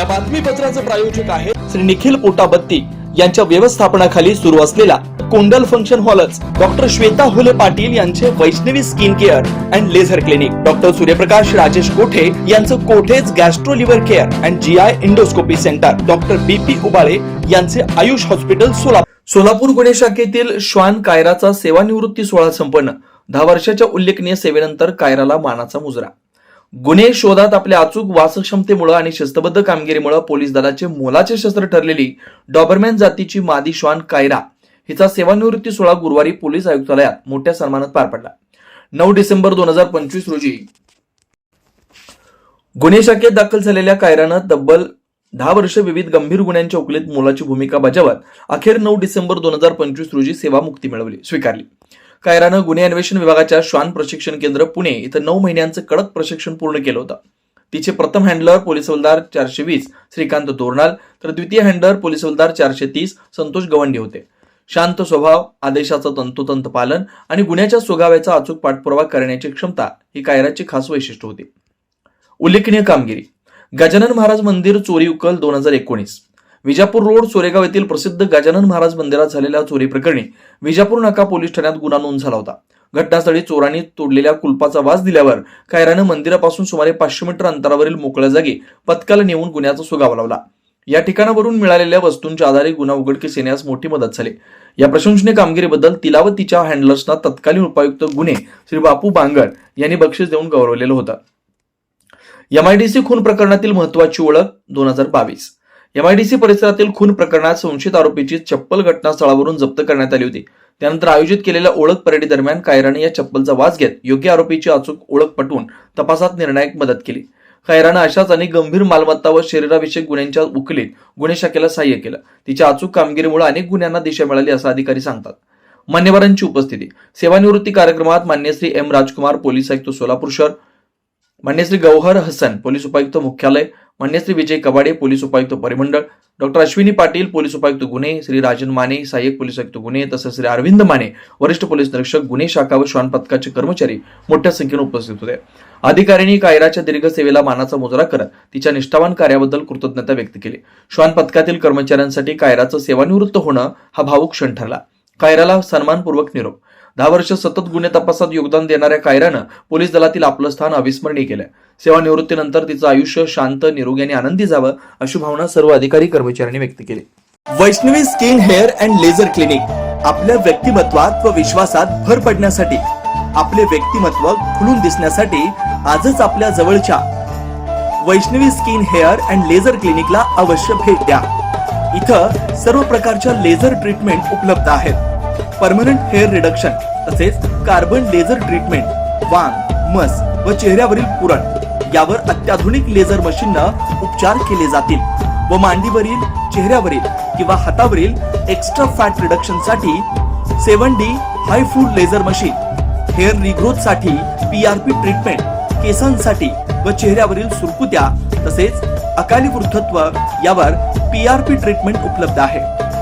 या बातमीपत्राचे प्रायोजक आहे श्री निखिल पोटाबत्ती यांच्या व्यवस्थापनाखाली सुरू असलेला कोंडल फंक्शन हॉलच डॉक्टर श्वेता हुले पाटील यांचे Vaishnavi skin care and laser clinic. Doctor Suryaprakash Rajesh Kothe यांचं कोठेज gastro liver care and G I endoscopy centre. Doctor B P Ubale यांचे आयुष हॉस्पिटल सोलापूर. सोलापूर गुन्हे शाखेतील श्वान कायराचा सेवानिवृत्ती सोहळा संपन्न. दहा वर्षाच्या उल्लेखनीय सेवेनंतर कायराला मानाचा मुजरा. गुन्हे शोधात आपल्या अचूक वासक्षमतेमुळे आणि शिस्तबद्ध कामगिरीमुळे पोलीस दलाचे मोलाचे शस्त्र ठरलेली डॉबरमॅन जातीची मादी श्वान कायरा हिचा सेवानिवृत्ती सोहळा गुरुवारी पोलीस आयुक्तालयात मोठ्या सन्मानात पार पडला. नऊ डिसेंबर दोन हजार पंचवीस रोजी गुन्हे शाखेत दाखल झालेल्या कायरानं तब्बल दहा वर्ष विविध गंभीर गुन्ह्यांच्या उकलीत मोलाची भूमिका बजावत अखेर नऊ डिसेंबर दोन हजार पंचवीस रोजी सेवामुक्ती मिळवली स्वीकारली. कायरानं गुन्हे अन्वेषण विभागाच्या श्वान प्रशिक्षण केंद्र पुणे इथं नऊ महिन्यांचं कडक प्रशिक्षण पूर्ण केलं होतं. तिचे प्रथम हँडलर पोलीस हवालदार चारशे वीस श्रीकांत तोरणाल तर द्वितीय हँडलर पोलीस हवालदार चारशे तीस संतोष गवंडी होते. शांत स्वभाव आदेशाचं तंतोतंत पालन आणि गुन्ह्याच्या सुगाव्याचा अचूक पाठपुरावा करण्याची क्षमता ही कायराची खास वैशिष्ट्य होती. उल्लेखनीय कामगिरी. गजानन महाराज मंदिर चोरी उकल दोन हजार एकोणीस. विजापूर रोड सोरेगाव येथील प्रसिद्ध गजानन महाराज मंदिरात झालेल्या चोरी प्रकरणी विजापूर नाका पोलीस ठाण्यात गुन्हा नोंद झाला होता. घटनास्थळी चोरांनी तोडलेल्या कुलपाचा वास दिल्यावर कायरानं मंदिरापासून सुमारे पाचशे मीटर अंतरावरील मोकळ्या जागी पथकाला नेऊन गुन्ह्याचा सुगावा लावला. या ठिकाणावरून मिळालेल्या वस्तूंच्या आधारे गुन्हा उघडकीस येण्यास मोठी मदत झाली. या प्रशंसनीय कामगिरीबद्दल तिला व तिच्या हँडलर्सना तत्कालीन उपायुक्त गुन्हे श्री बापू बांगड यांनी बक्षीस देऊन गौरवलेलं होतं. एमआयडीसी खून प्रकरणातील महत्वाची ओळख दोन हजार बावीस. एमआयडीसी परिसरातील खून प्रकरणात संशयित आरोपीची चप्पल घटनास्थळावरून जप्त करण्यात आली होती. त्यानंतर आयोजित केलेल्या ओळख परेडीदरम्यान कायराने या चप्पलचा वास घेत योग्य आरोपीची अचूक ओळख पटवून तपासात निर्णायक मदत केली. खैरानं अशाच अनेक गंभीर मालमत्ता व शरीराविषयक गुन्ह्यांच्या उकलीत गुन्हे शाखेला सहाय्य केलं. तिच्या अचूक कामगिरीमुळे अनेक गुन्ह्यांना दिशा मिळाली असं अधिकारी सांगतात. मान्यवरांची उपस्थिती. सेवानिवृत्ती कार्यक्रमात मान्य श्री एम राजकुमार पोलीस आयुक्त सोलापूर शहर मान्यश्री गौहर हसन पोलीस उपायुक्त मुख्यालय मान्यश्री विजय कबाडे पोलीस उपायुक्त परिमंडळ डॉक्टर अश्विनी पाटील पोलीस उपायुक्त गुन्हे श्री राजन माने सहाय्यक पोलीस आयुक्त गुन्हे तसंच श्री अरविंद माने वरिष्ठ पोलीस निरीक्षक गुन्हे शाखा व श्वान पथकाचे कर्मचारी मोठ्या संख्येने उपस्थित होते. अधिकाऱ्यांनी कायराच्या दीर्घ सेवेला मानाचा मुजरा करत तिच्या निष्ठावान कार्याबद्दल कृतज्ञता व्यक्त केली. श्वान पथकातील कर्मचाऱ्यांसाठी कायराचं सेवानिवृत्त होणं हा भावूक क्षण ठरला. कायराला सन्मानपूर्वक निरोप. दहा वर्ष सतत गुन्हे तपासात योगदान देणाऱ्या कायरानं पोलीस दलातील आपलं स्थान अविस्मरणीय केलं. सेवानिवृत्तीनंतर तिचं आयुष्य शांत निरोगी आणि आनंदी जावं अशी भावना सर्व अधिकारी कर्मचाऱ्यांनी व्यक्त केली. Vaishnavi skin hair and laser clinic आपल्या व्यक्तिमत्वात व विश्वासात भर पडण्यासाठी आपले व्यक्तिमत्व खुलून दिसण्यासाठी आजच आपल्या जवळच्या Vaishnavi skin hair and laser क्लिनिकला अवश्य भेट द्या. इथं सर्व प्रकारच्या लेझर ट्रीटमेंट उपलब्ध आहेत. परमनंट हेअर रिडक्शन तसेच कार्बन लेझर ट्रीटमेंट वांग मस व चेहऱ्यावरील पुरण यावर अत्याधुनिक लेझर मशीननं उपचार केले जातील व मांडीवरील चेहऱ्यावरील किंवा हातावरील एक्स्ट्रा फॅट रिडक्शनसाठी सेवन डी हाय फूड लेझर मशीन हेअर रिग्रोथसाठी पी आर पीआरपी ट्रीटमेंट केसांसाठी व चेहऱ्यावरील सुरकुत्या तसेच अकाली वृद्धत्व यावर पी आर पी ट्रीटमेंट उपलब्ध आहे.